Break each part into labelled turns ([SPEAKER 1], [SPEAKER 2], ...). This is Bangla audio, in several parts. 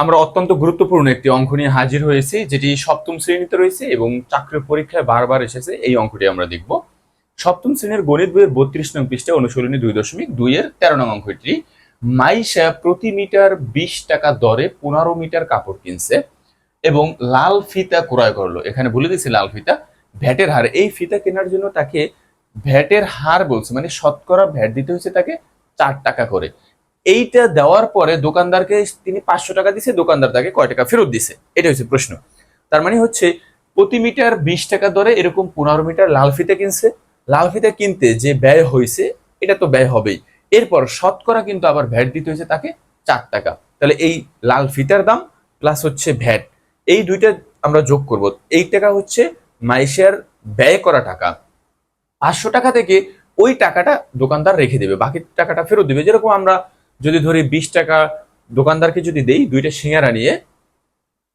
[SPEAKER 1] আমরা অত্যন্ত গুরুত্বপূর্ণ একটি অঙ্ক নিয়ে হাজির হয়েছি, যেটি সপ্তম শ্রেণীতে রয়েছে এবং চাকরির পরীক্ষায় বারবার এসেছে। এই অঙ্কটি আমরা দেখব। সপ্তম শ্রেণির গণিত বইয়ের বত্রিশ নং পৃষ্ঠা, অনুশীলনী দুই দশমিক দুই এর তেরো নং অঙ্কটি। মাইশা প্রতি মিটার বিশ টাকা দরে পনেরো মিটার কাপড় কিনছে এবং লাল ফিতা ক্রয় করল। এখানে বলে দিয়েছি লাল ফিতা। ভ্যাটের হার, এই ফিতা কেনার জন্য তাকে ভ্যাটের হার বলছে মানে শতকরা ভ্যাট দিতে হচ্ছে তাকে চার টাকা করে। এইটা দেওয়ার পরে দোকানদারকে তিনি পাঁচশো টাকা দিছে, দোকানদার তাকে কয় টাকা ফেরত দিছে? এটা হচ্ছে প্রশ্ন। তার মানে হচ্ছে প্রতি মিটার বিশ টাকা দরে এরকম পনেরো মিটার লাল ফিতা কিনছে। লাল ফিতা কিনতে যে ব্যয় হয়েছে, এটা তো ব্যয় হবেই। এরপর শতকরা কিন্তু আবার ভ্যাট দিতে হয়েছে তাকে চার টাকা। তাহলে এই লাল ফিতার দাম প্লাস হচ্ছে ভ্যাট। এই দুইটা আমরা যোগ করব। এই টাকা হচ্ছে মাইশার ব্যয় করা টাকা। পাঁচশো টাকা থেকে ওই টাকাটা দোকানদার রেখে দেবে, বাকি টাকাটা ফেরত দিবে। যেরকম আমরা যদি ধরি বিশ টাকা দোকানদারকে যদি দেই দুইটা সিঙ্গারা নিয়ে,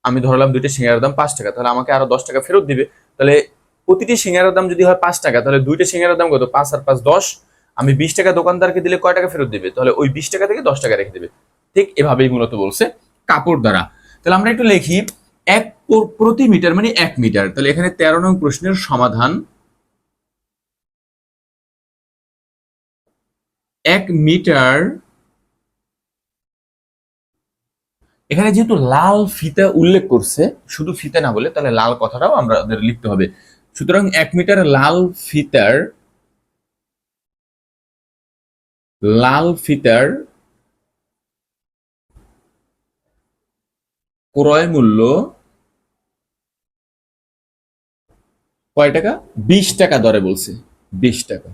[SPEAKER 1] আমি ধরলাম দুইটা সিঙ্গারার দাম পাঁচ টাকা, তাহলে আমাকে আরও দশ টাকা ফেরত দিবে। তাহলে প্রতিটি সিঙ্গারার দাম যদি হয় পাঁচ টাকা, তাহলে দুইটা সিঙ্গারার দাম কত? পাঁচ আর পাঁচ দশ। আমি বিশ টাকা দোকানদারকে দিলে কয় টাকা ফেরত দিবে? তাহলে ওই বিশ টাকা থেকে দশ টাকা রেখে দেবে। ঠিক এভাবেই মূলত বলছে কাপড় দ্বারা। তাহলে আমরা একটু লিখি, এক প্রতি মিটার মানে এক মিটার। তাহলে এখানে তেরো নং প্রশ্নের সমাধান। এক মিটার এখানে যেহেতু লাল ফিতা উল্লেখ করছে, শুধু ফিতা না বলে তাহলে লাল কথাটাও আমাদের লিখতে হবে। সুতরাং এক মিটার লাল ফিতার লাল ফিতার ক্রয় মূল্য কয় টাকা? বিশ টাকা দরে বলছে, বিশ টাকা।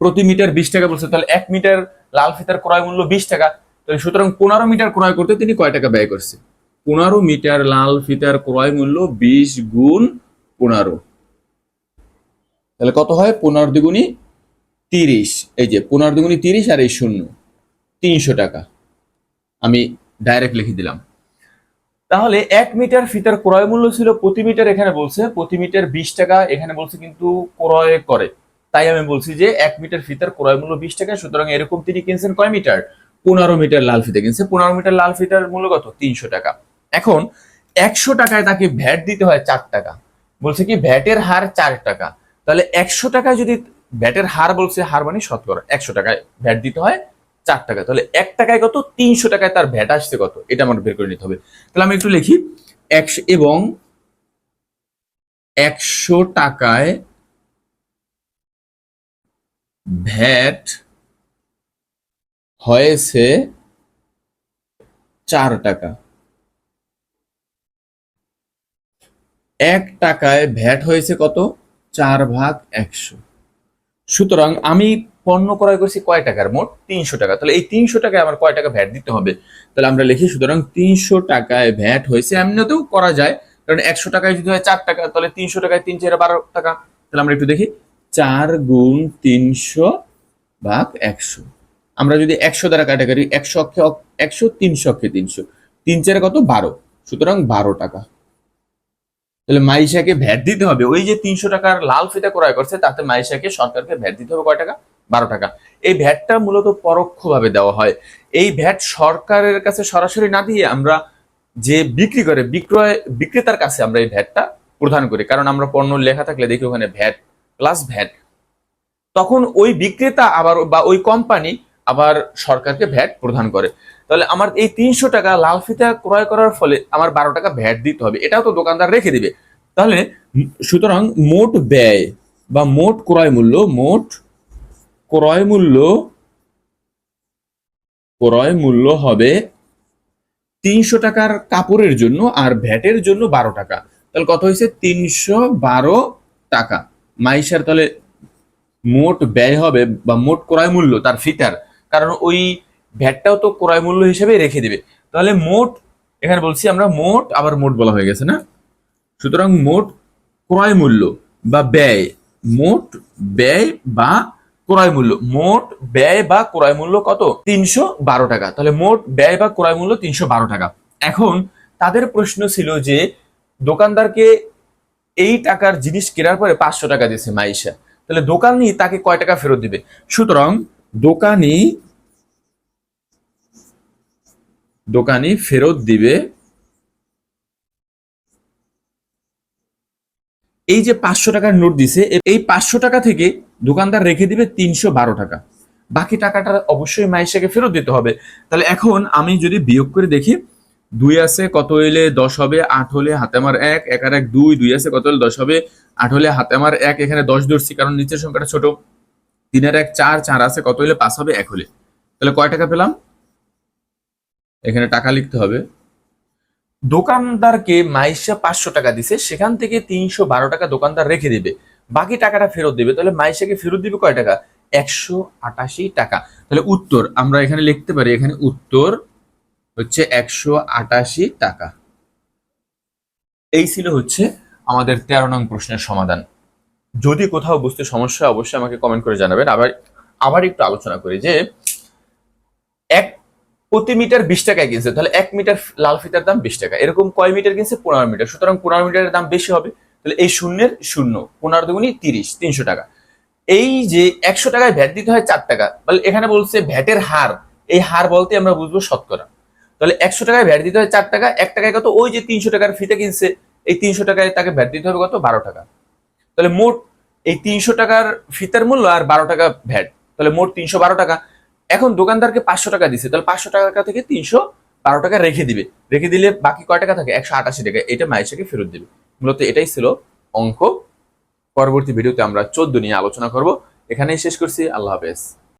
[SPEAKER 1] প্রতি মিটার বিশ টাকা বলছে, তাহলে এক মিটার লাল ফিতার ক্রয় মূল্য বিশ টাকা। তাহলে সুতরাং পনেরো মিটার ক্রয় করতে তিনি কয় টাকা ব্যয় করছে? পনেরো মিটার লাল ফিতার ক্রয় মূল্য বিশ গুণ পনেরো। তাহলে কত হয়? পনেরো দ্বিগুণী তিরিশ। এই যে পনেরো দ্বিগুণী তিরিশ আর এই শূন্য। তিনশো টাকা। আমি ডাইরেক্ট লিখে দিলাম। তাহলে এক মিটার ফিতার ক্রয় মূল্য ছিল প্রতি মিটার এখানে বলছে, প্রতি মিটার বিশ টাকা এখানে বলছে কিন্তু ক্রয় করে। তাই আমি বলছি যে এক মিটার ফিতার ক্রয় মূল্য বিশ টাকা, সুতরাং এরকম তিনি কিনছেন কয় মিটার? পনেরো মিটার লাল ফিতা কিনছে। পনেরো মিটার লাল ফিতার মূল্য কত? তিনশো টাকা। এখন একশো টাকায় তাকে ভ্যাট দিতে হয় চার টাকা। বলছে কি, ভ্যাটের হার চার টাকা। তাহলে একশো টাকায় যদি ভ্যাটের হার বলছে, হার মানে শতকরা। একশো টাকায় ভ্যাট দিতে হয় চার টাকা। তাহলে এক টাকায় কত? তিনশো টাকায় তার ভ্যাট আসছে কত? এটা আমার বের করে নিতে হবে। তাহলে আমি একটু লিখি। একশো এবং একশো টাকায় ভ্যাট হয়েছে চার টাকা। এক টাকায় ভ্যাট হয়েছে কত? চার ভাগ একশো। সুতরাং আমি পণ্য ক্রয় করছি কয় টাকার? মোট তিনশো টাকা। তাহলে এই তিনশো টাকায় আমার কয় টাকা ভ্যাট দিতে হবে? তাহলে আমরা লিখি, সুতরাং তিনশো টাকায় ভ্যাট হয়েছে, এমনিতেও করা যায়। কারণ একশো টাকায় যদি হয় চার টাকা, তাহলে তিনশো টাকায় তিন চার বারো টাকা। তাহলে আমরা একটু দেখি। চার গুণ তিনশো ভাগ একশো। আমরা যদি একশো দ্বারা কাটাকাটি একশো অক্ষে একশো, তিনশো অক্ষে তিনশো। তিন চারে কত? বারো। সুতরাং বারো টাকা। তাহলে মাইশাকে ভ্যাট দিতে হবে। ওই যে তিনশো টাকার লাল ফিতা ক্রয় করছে, তাতে মাইশাকে সরকারকে ভ্যাট দিতে হবে কয় টাকা? বারো টাকা। এই ভ্যাটটা মূলত পরোক্ষভাবে দেওয়া হয়। এই ভ্যাট সরকারের কাছে সরাসরি না দিয়ে আমরা যে বিক্রি করে, বিক্রয়, বিক্রেতার কাছে আমরা এই ভ্যাটটা প্রদান করি। কারণ আমরা পণ্য লেখা থাকলে দেখি ওখানে ভ্যাট প্লাস ভ্যাট। তখন ওই বিক্রেতা আবার বা ওই কোম্পানি আবার সরকারকে ভ্যাট প্রদান করে। তাহলে আমার এই তিনশো টাকা লাল ফিতা ক্রয় করার ফলে আমার বারো টাকা ভ্যাট দিতে হবে, এটাও তো দোকানদার রেখে দিবে। তাহলে সুতরাং মোট ব্যয় বা মোট ক্রয় মূল্য, মোট ক্রয় মূল্য ক্রয় মূল্য হবে তিনশো টাকার কাপড়ের জন্য আর ভ্যাটের জন্য বারো টাকা। তাহলে কত হয়েছে? তিনশো বারো টাকা। মাইশার তাহলে মোট ব্যয় হবে বা মোট ক্রয় মূল্য তার ফিতার কারণ ওই ভ্যাটটাও তো ক্রয় মূল্য হিসেবে রেখে দেবে। তাহলে মোট, এখানে বলছি আমরা মোট, আবার মোট বলা হয়ে গেছে না? সুতরাং মোট ক্রয় মূল্য বা ব্যয়, মোট ব্যয় বা ক্রয় মূল্য, মোট ব্যয় বা ক্রয় মূল্য কত? তিনশো বারো টাকা। তাহলে মোট ব্যয় বা ক্রয় মূল্য তিনশো বারো টাকা। এখন তাদের প্রশ্ন ছিল যে দোকানদারকে এই টাকার জিনিস কেনার পরে পাঁচশো টাকা দিয়েছে মাইশা। তাহলে দোকানি তাকে কয় টাকা ফেরত দিবে? সুতরাং দোকানি দোকানি ফেরত দিবে। এই যে পাঁচশো টাকার নোট দিছে, এই পাঁচশো টাকা থেকে দোকানদার রেখে দিবে তিনশো বারো টাকা। বাকি টাকাটা অবশ্যই মাইশাকে ফেরত দিতে হবে। তাহলে এখন আমি যদি বিয়োগ করে দেখি, দুই আছে কত হইলে দশ হবে, আট হলে হাতে আমার এক এক আর এক দুই দুই আছে কত হলে দশ হবে, আট হলে হাতে আমার এক, এখানে দশ ধরছি, কারণ নিচের সংখ্যাটা ছোট। তিনের এক চার চার আছে, কত হলে পাঁচ হবে? এক হলে তাহলে কয় টাকা পেলাম? এখানে টাকা লিখতে হবে। দোকানদারকে মাইশা পাঁচশো টাকা দিছে, সেখান থেকে তিনশো বারো টাকা দোকানদার রেখে দিবে। বাকি টাকাটা ফেরত দিবে। তাহলে মাইশাকে ফেরত দিবে কয় টাকা? একশো আটাশি টাকা। তাহলে উত্তর, আমরা এখানে লিখতে পারি, এখানে উত্তর হচ্ছে একশো আটাশি টাকা। এই ছিল হচ্ছে আমাদের তেরো নং প্রশ্নের সমাধান। যদি কোথাও বুঝতে সমস্যা অবশ্যই আমাকে কমেন্ট করে জানাবেন। আবার আবার একটু আলোচনা করি যে, এক প্রতি মিটার বিশ টাকায় কিনছে, তাহলে এক মিটার লাল ফিতার দাম বিশ টাকা। এরকম কয় মিটার কিনছে? পনেরো মিটার। সুতরাং পনেরো মিটারের দাম বেশি হবে, তাহলে এই শূন্যের শূন্য, পনেরো দুগুনি তিরিশ, তিনশো টাকা। এই যে একশো টাকায় ভ্যাট দিতে হয় চার টাকা, তাহলে এখানে বলছে ভ্যাটের হার। এই হার বলতে আমরা বুঝব শতকরা। তাহলে একশো টাকায় ভ্যাট দিতে হয় চার টাকা, এক টাকায় কত? ওই যে তিনশো টাকার ফিতে কিনছে, এই তিনশো টাকায় তাকে ভ্যাট দিতে হবে কত? বারো টাকা। তাহলে মোট এই তিনশো টাকার ফিতার মূল্য আর বারো টাকা ভ্যাট। তাহলে মোট তিনশো বারো টাকা। এখন দোকানদারকে পাঁচশো টাকা দিছে। তাহলে পাঁচশো টাকা থেকে তিনশো বারো টাকা রেখে দিবে। রেখে দিলে বাকি কয় টাকা থাকে? একশো আটাশি টাকা। এটা মায়েশাকে ফেরত দিবে। মূলত এটাই ছিল অঙ্ক। পরবর্তী ভিডিওতে আমরা চোদ্দ নিয়ে আলোচনা করব। এখানেই শেষ করছি। আল্লাহ হাফেজ।